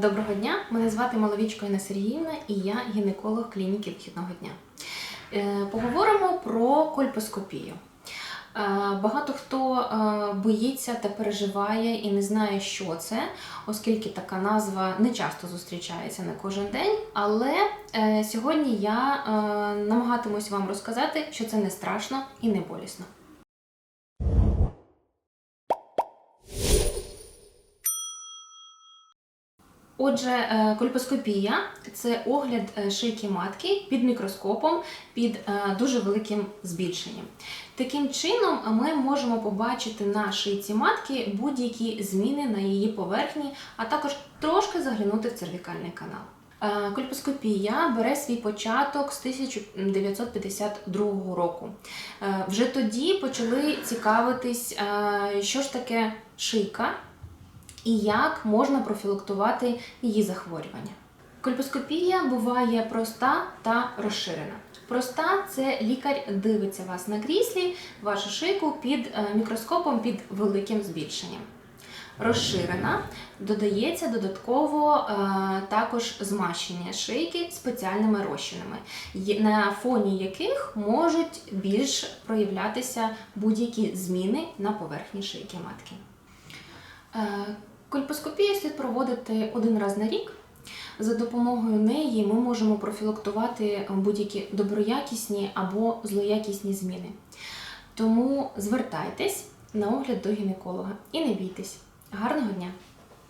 Доброго дня, мене звати Маловічко Інна Сергіївна і я гінеколог клініки вхідного дня. Е, Поговоримо про кольпоскопію. Е, Багато хто е, боїться та переживає і не знає, що це, оскільки така назва не часто зустрічається на кожен день. Але сьогодні я намагатимусь вам розказати, що це не страшно і не болісно. Отже, е, кольпоскопія це огляд е, шийки матки під мікроскопом під е, дуже великим збільшенням. Таким чином, ми можемо побачити на шийці матки будь-які зміни на її поверхні, а також трошки заглянути в цервікальний канал. Кольпоскопія бере свій початок з 1952 року. Вже тоді почали цікавитись, що ж таке шийка і як можна профілактувати її захворювання. Кольпоскопія буває проста та розширена. Проста це лікар дивиться вас на кріслі, вашу шийку під е, мікроскопом під великим збільшенням. Розширена додається додатково е, також змащення шийки спеціальними розчинами, на фоні яких можуть більш проявлятися будь-які зміни на поверхні шийки матки. Е, Кольпоскопію слід проводити один раз на рік. За допомогою неї ми можемо профілактувати будь-які доброякісні або злоякісні зміни. Тому звертайтесь на огляд до гінеколога і не бійтесь. Гарного дня!